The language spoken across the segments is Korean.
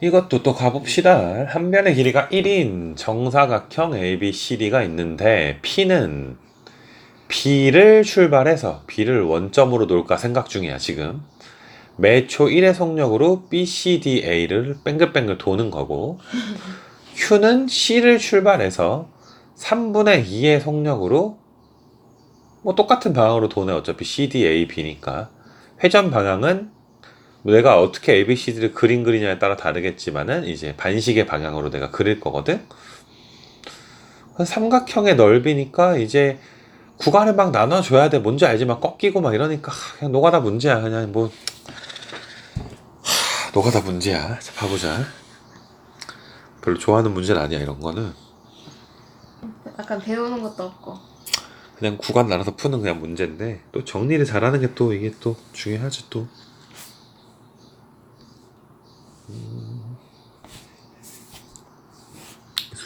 이것도 또 가봅시다. 한 변의 길이가 1인 정사각형 ABCD가 있는데 P는 B를 출발해서 B를 원점으로 놓을까 생각 중이야, 지금. 매초 1의 속력으로 BCDA를 뱅글뱅글 도는 거고 Q는 C를 출발해서 3분의 2의 속력으로 뭐 똑같은 방향으로 도네 어차피 CDAB니까 회전 방향은 내가 어떻게 ABCD를 그림 그리냐에 따라 다르겠지만은 이제 반식의 방향으로 내가 그릴 거거든. 삼각형의 넓이니까 이제 구간을 막 나눠줘야 돼. 뭔지 알지만 꺾이고 막 이러니까 하, 그냥 노가다 문제야. 그냥 뭐 하, 노가다 문제야. 자 봐보자. 별로 좋아하는 문제는 아니야 이런 거는. 약간 배우는 것도 없고. 그냥 구간 나눠서 푸는 그냥 문제인데 또 정리를 잘하는 게 또 이게 또 중요하지 또.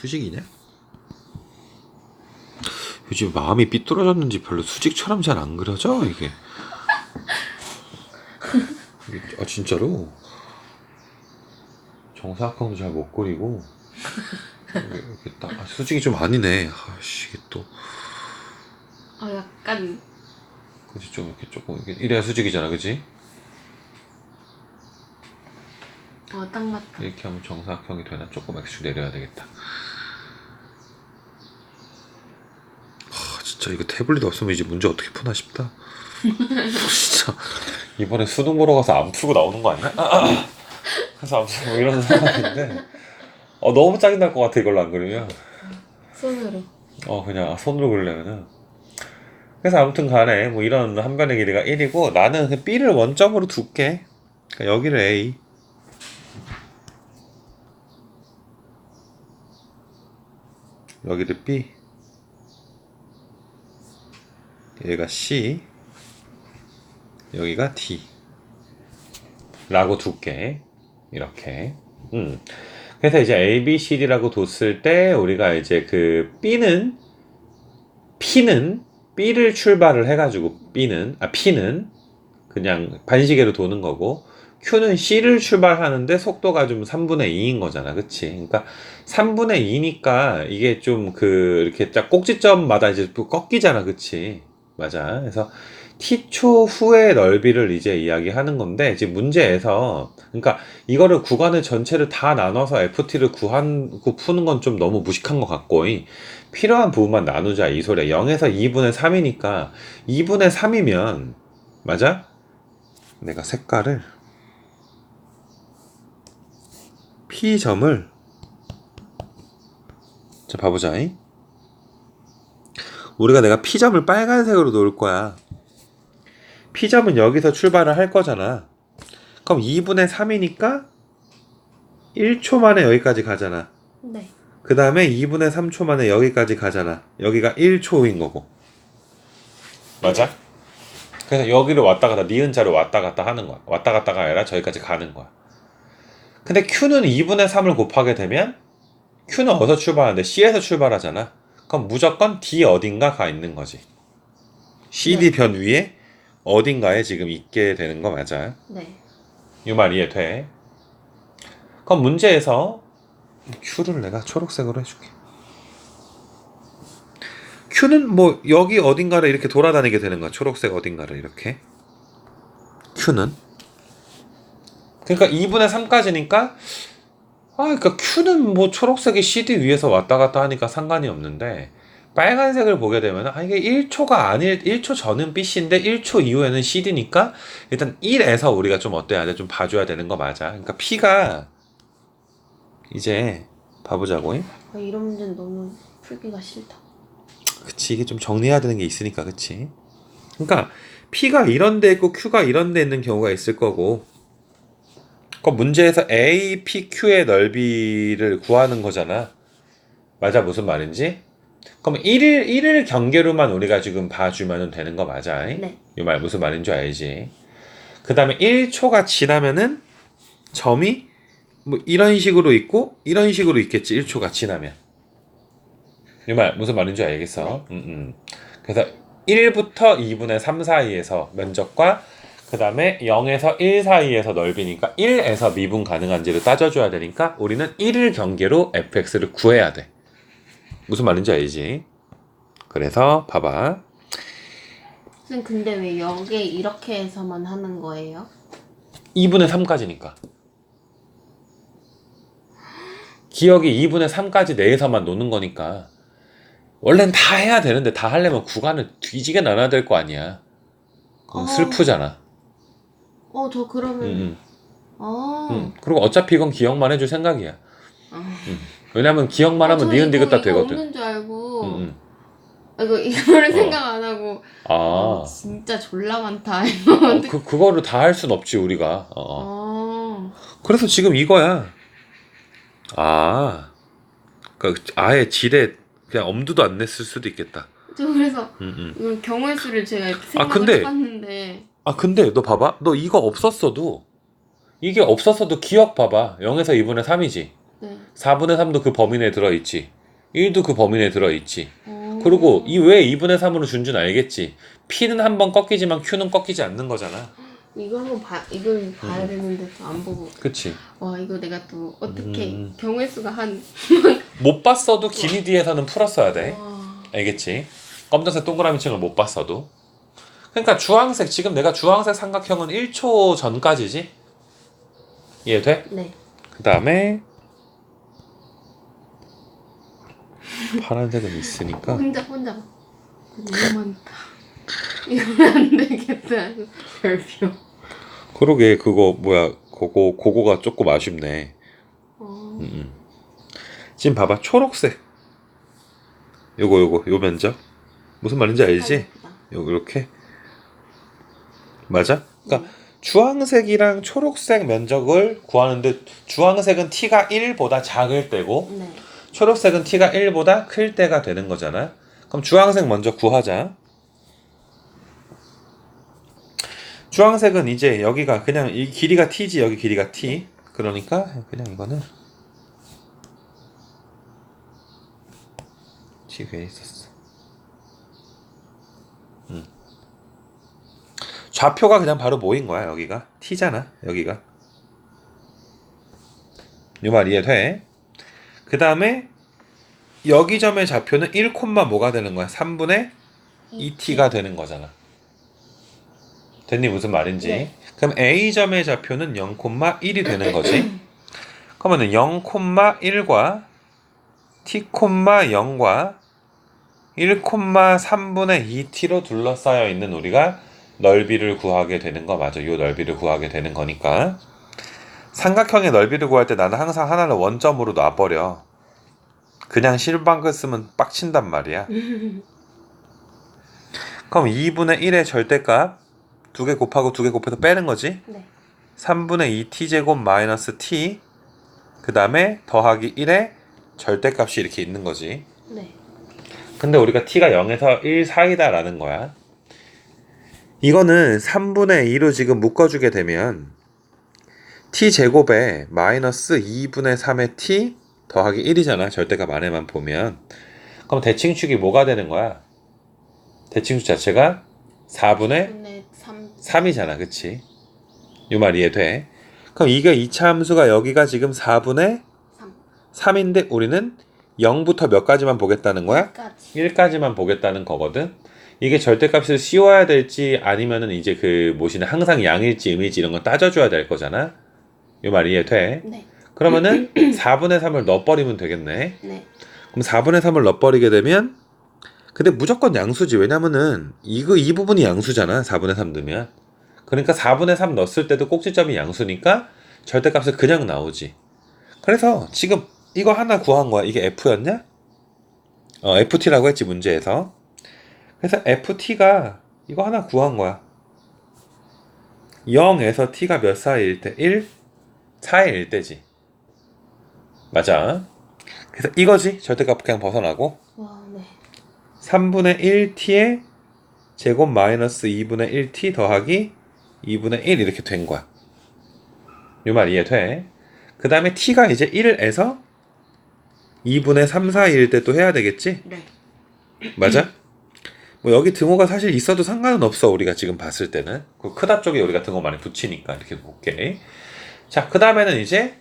수직이냐? 요즘 마음이 삐뚤어졌는지 별로 수직처럼 잘 안 그려져 이게. 이게- 아 진짜로 정사각형도 잘 못 그리고 이게- 이게 딱 아, 수직이 좀 아니네. 아씨 이게 또. 어, 약간 그치 좀 이렇게 조금 이렇게 이래야 수직이잖아 그치? 어, 딱 맞다. 이렇게 하면 정사각형이 되나? 조금 X축 내려야 되겠다 아 진짜 이거 태블릿 없으면 이제 문제 어떻게 푸나 싶다. 진짜. 이번에 수능 보러 가서 안 풀고 나오는 거 아니야? 그래서 아무튼 뭐 이런 상황인데. 어 너무 짜증 날 것 같아 이걸로 안 그리면. 손으로. 어 그냥 손으로 그리려면은. 그래서 아무튼 간에 뭐 이런 한 변의 길이가 1이고 나는 그 B를 원점으로 둘게. 그러니까 여기를 A. 여기를 B 얘가 C 여기가 D 라고 둘게 이렇게 음. 그래서 이제 A, B, C, D라고 뒀을 때 우리가 이제 그 B는 P는 B를 출발을 해가지고 B는 아 P는 그냥 반시계로 도는 거고 Q는 C를 출발하는데 속도가 좀 3분의 2인 거잖아, 그치? 그러니까 3분의 2니까 이게 좀 그 이렇게 딱 꼭지점마다 이제 또 꺾이잖아, 그치? 맞아. 그래서 T초 후의 넓이를 이제 이야기하는 건데 지금 문제에서 그러니까 이거를 구간을 전체를 다 나눠서 FT를 구한 구 푸는 건 좀 너무 무식한 것 같고 이 필요한 부분만 나누자 이 소리야 0에서 2분의 3이니까 2분의 3이면 맞아? 내가 색깔을 P점을 자 봐보자 이. 우리가 내가 P점을 빨간색으로 놓을 거야 P점은 여기서 출발을 할 거잖아 그럼 2분의 3이니까 1초 만에 여기까지 가잖아. 네. 그 다음에 2분의 3초 만에 여기까지 가잖아. 여기가 1초인 거고. 맞아? 그래서 여기를 왔다 갔다, 니은 자로 왔다 갔다 하는 거야. 왔다 갔다가 아니라 저기까지 가는 거야. 근데 Q는 2분의 3을 곱하게 되면 Q는 어디서 출발하는데 C에서 출발하잖아. 그럼 무조건 D 어딘가 가 있는 거지. CD 변 위에 어딘가에 지금 있게 되는 거 맞아. 네. 이말 이해돼? 그럼 문제에서 Q를 내가 초록색으로 해줄게. Q는 뭐 여기 어딘가를 이렇게 돌아다니게 되는 거야. 초록색 어딘가를 이렇게. Q는 그러니까 2분의 3까지니까 아 그러니까 Q는 뭐 초록색이 CD 위에서 왔다 갔다 하니까 상관이 없는데 빨간색을 보게 되면 아 이게 1초가 아닐 1초 전은 BC인데 1초 이후에는 CD니까 일단 1에서 우리가 좀 어때야 돼? 좀 봐줘야 되는 거 맞아. 그러니까 P가 이제 봐보자고. 아, 이런 문제는 너무 풀기가 싫다. 그치 이게 좀 정리해야 되는 게 있으니까 그치. 그러니까 P가 이런 데 있고 Q가 이런 데 있는 경우가 있을 거고. 그 문제에서 A, P, Q의 넓이를 구하는 거잖아. 맞아 무슨 말인지? 그럼 1일 1일 경계로만 우리가 지금 봐주면 되는 거 맞아? 네. 이 말 무슨 말인 줄 알지? 그 다음에 1초가 지나면은 점이 뭐 이런 식으로 있고 이런 식으로 있겠지 1초가 지나면 이 말 무슨 말인 줄 알겠어? 음, 음. 그래서 1부터 2분의 3 사이에서 면적과 그 다음에 0에서 1 사이에서 넓이니까 1에서 미분 가능한지를 따져줘야 되니까 우리는 1을 경계로 fx를 구해야 돼. 무슨 말인지 알지? 그래서 봐봐. 선생님 근데 왜 여기에 이렇게 해서만 하는 거예요? 2분의 3까지니까. 기억이 2분의 3까지 내에서만 노는 거니까. 원래는 다 해야 되는데 다 하려면 구간을 뒤지게 나눠야 될 거 아니야. 그럼 어. 슬프잖아. 어 저 그러면 응, 응, 어. 응. 그리고 어차피 이건 기억만 해줄 생각이야. 아. 왜냐면 기억만 하면 저 니은 이거- 디귿 다 이거 되거든. 없는 줄 알고 응, 응. 아, 이거 이거를 어. 생각 안 하고 아, 어, 진짜 졸라 많다 이거. 어, 그 그거를 다 할 순 없지 우리가. 어, 어. 어. 그래서 지금 이거야. 아, 그 아예 지대 그냥 엄두도 안 냈을 수도 있겠다. 저 그래서 응, 응. 이건 경우의 수를 제가 이렇게 생각을 근데- 해봤는데 아 근데 너 봐봐. 너 이거 없었어도 이게 없었어도 기억 봐봐. 0에서 2분의 3이지. 네. 4분의 3도 그 범위 내에 들어있지. 1도 그 범위 내에 들어있지. 어. 그리고 이 왜 2분의 3으로 준 줄 알겠지? P는 한 번 꺾이지만 Q는 꺾이지 않는 거잖아. 이거 한번 봐 이걸 봐야 음. 되는데 또 안 보고. 그치. 와 이거 내가 또 어떻게 음. 경우의 수가 한 못 봤어도 길이 뒤에서는 풀었어야 돼. 와. 알겠지? 검정색 동그라미 층을 못 봤어도 그러니까 주황색 지금 내가 주황색 삼각형은 1초 전까지지 이해 돼? 네. 그 다음에 파란색은 있으니까 혼자 혼자 봐. 너무 많다. 이러면 안 되겠다. 별표. 그러게 그거 뭐야 그거 그거가 조금 아쉽네 어. 음, 음. 지금 봐봐 초록색 요거 요거 요 면적 무슨 말인지 알지? 예쁘다. 요 이렇게 맞아? 그러니까 네. 주황색이랑 초록색 면적을 구하는데 주황색은 t가 1보다 작을 때고 네. 초록색은 t가 1보다 클 때가 되는 거잖아. 그럼 주황색 먼저 구하자. 주황색은 이제 여기가 그냥 이 길이가 t지 여기 길이가 t. 그러니까 그냥 이거는 t 괜히 있었어. 음. 좌표가 그냥 바로 뭐인 거야 여기가 t잖아 여기가. 이 말 이해돼? 그 다음에 여기 점의 좌표는 1, 뭐가 되는 거야? 3분의 2t가 되는 거잖아. 됐니 무슨 말인지? 네. 그럼 A 점의 좌표는 0,1이 되는 거지. 그러면은 0,1과 t, 0과 1,3분의 2t로 둘러싸여 있는 우리가 넓이를 구하게 되는 거 맞아. 요 넓이를 구하게 되는 거니까. 삼각형의 넓이를 구할 때 나는 항상 하나를 원점으로 놔버려. 그냥 실방글 쓰면 빡친단 말이야. 그럼 2분의 1의 절대값 두 개 곱하고 두 개 곱해서 빼는 거지. 네. 3분의 2t제곱 마이너스 t 그 다음에 더하기 1의 절대값이 이렇게 있는 거지. 네. 근데 우리가 t가 0에서 1 사이다라는 거야. 이거는 3분의 2로 지금 묶어주게 되면 t 제곱에 마이너스 2분의 3의 t 더하기 1이잖아. 절대값 안에만 보면. 그럼 대칭축이 뭐가 되는 거야? 대칭축 자체가 4분의 분의 3. 3이잖아. 그치? 이 말 이해돼? 그럼 이게 이차 함수가 여기가 지금 4분의 3. 3인데 우리는 0부터 몇 가지만 보겠다는 거야? 까지. 1까지만 보겠다는 거거든. 이게 절대값을 씌워야 될지 아니면은 이제 그 뭐시는 항상 양일지 음일지 이런 거 따져줘야 될 거잖아. 이 말 이해 돼? 네. 그러면은 4분의 3을 넣어버리면 되겠네. 네. 그럼 4분의 3을 넣어버리게 되면 근데 무조건 양수지. 왜냐면은 이거 이 부분이 양수잖아. 4분의 3 넣으면. 그러니까 4분의 3 넣었을 때도 꼭지점이 양수니까 절대값을 그냥 나오지. 그래서 지금 이거 하나 구한 거야. 이게 F였냐? 어, FT라고 했지 문제에서. 그래서 FT가 이거 하나 구한 거야. 0에서 T가 몇 사이일 때? 1? 4일 때지. 맞아. 그래서 이거지. 절대값 그냥 벗어나고. 와, 네. 3분의 1t의 제곱 마이너스 2분의 1t 더하기 2분의 1 이렇게 된 거야. 이말 이해돼? 그 다음에 t가 이제 1에서 2분의 3, 4일 때 또 해야 되겠지? 네. 맞아? 뭐 여기 등호가 사실 있어도 상관은 없어 우리가 지금 봤을 때는. 그 크다 쪽에 우리가 등호 많이 붙이니까 이렇게 볼게. 자그 다음에는 이제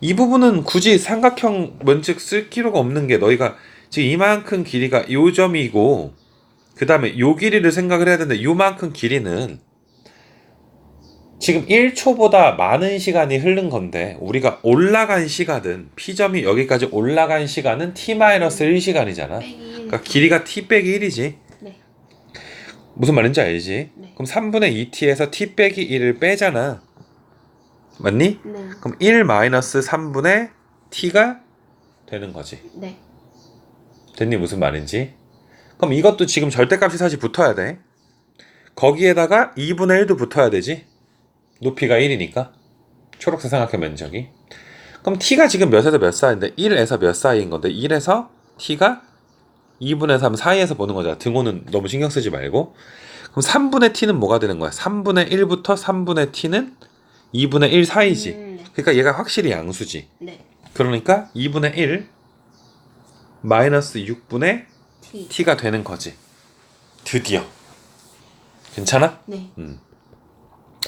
이 부분은 굳이 삼각형 면적 쓸 필요가 없는 게 너희가 지금 이만큼 길이가 요 점이고 그 다음에 요 길이를 생각을 해야 되는데 요만큼 길이는 지금 1초보다 많은 시간이 흐른 건데 우리가 올라간 시간은 P점이 여기까지 올라간 시간은 T-1시간이잖아 빼기 그러니까 길이가 t 빼기 1이지. 네. 무슨 말인지 알지? 네. 그럼 3분의 2t에서 t 빼기 1을 빼잖아. 맞니? 네. 그럼 1 마이너스 3분의 t가 되는 거지. 네. 됐니? 무슨 말인지? 그럼 이것도 지금 절대값이 사실 붙어야 돼. 거기에다가 2분의 1도 붙어야 되지. 높이가 1이니까. 초록색 삼각형 면적이. 그럼 t가 지금 몇에서 몇 사이인데 1에서 몇 사이인 건데 1에서 t가 2분의 3 사이에서 보는 거잖아. 등호는 너무 신경 쓰지 말고. 그럼 3분의 t는 뭐가 되는 거야? 3분의 1부터 3분의 t는 2분의 1 사이지. 음, 네. 그러니까 얘가 확실히 양수지. 네. 그러니까 2분의 1 마이너스 6분의 T. t가 되는 거지. 드디어. 괜찮아? 네. 음.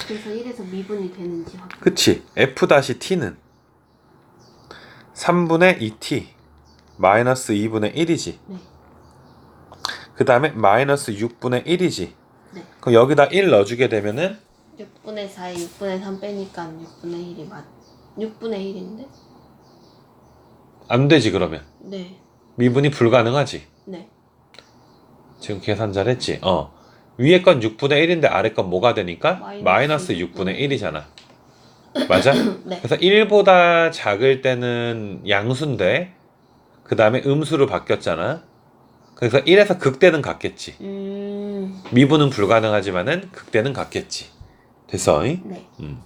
그래서 1에서 미분이 되는지 확인. 그치. f-t는 3분의 2t 마이너스 2분의 1이지. 네. 그 다음에 마이너스 6분의 1이지. 네. 그럼 여기다 1 넣어주게 되면은 6분의 4에 6분의 3 빼니까 6분의 1이 맞. 6분의 1인데? 안 되지 그러면. 네. 미분이 불가능하지. 네. 지금 계산 잘했지? 어. 위에 건 6분의 1인데 아래 건 뭐가 되니까? 마이너스 마이너스 6분의 6분의 1이잖아. 맞아? 네. 그래서 1보다 작을 때는 양수인데 그 다음에 음수로 바뀌었잖아. 그래서 1에서 극대는 같겠지. 음. 미분은 불가능하지만은 극대는 같겠지. 됐어? 잉? 네. 음.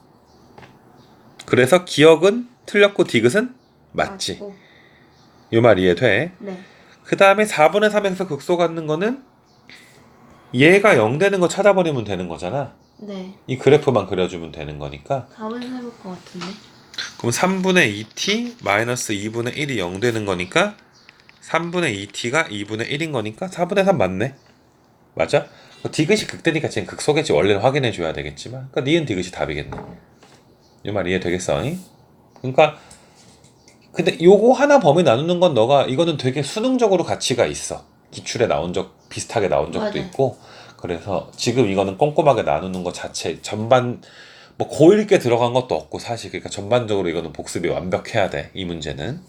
그래서 기억은 틀렸고 디귿은 맞지. 맞고. 요 말 이해돼? 네. 그 다음에 4분의 3에서 극소 갖는 거는 얘가 0 되는 거 찾아버리면 되는 거잖아. 네. 이 그래프만 그려주면 되는 거니까. 답은 해볼 것 같은데. 그럼 3분의 2t 마이너스 2분의 1이 0 되는 거니까 3분의 2t가 2분의 1인 거니까 4분의 3 맞네. 맞아? 그 디귿이 극대니까 지금 극소겠지. 원래는 확인해 줘야 되겠지만. 그러니까 니은 디귿이 답이겠네. 이 말 이해 되겠어? 잉? 그러니까 근데 요거 하나 범위 나누는 건 너가 이거는 되게 수능적으로 가치가 있어. 기출에 나온 적 비슷하게 나온 적도 맞아요. 있고 그래서 지금 이거는 꼼꼼하게 나누는 것 자체 전반 뭐 고일 게 들어간 것도 없고 사실 그러니까 전반적으로 이거는 복습이 완벽해야 돼 이 문제는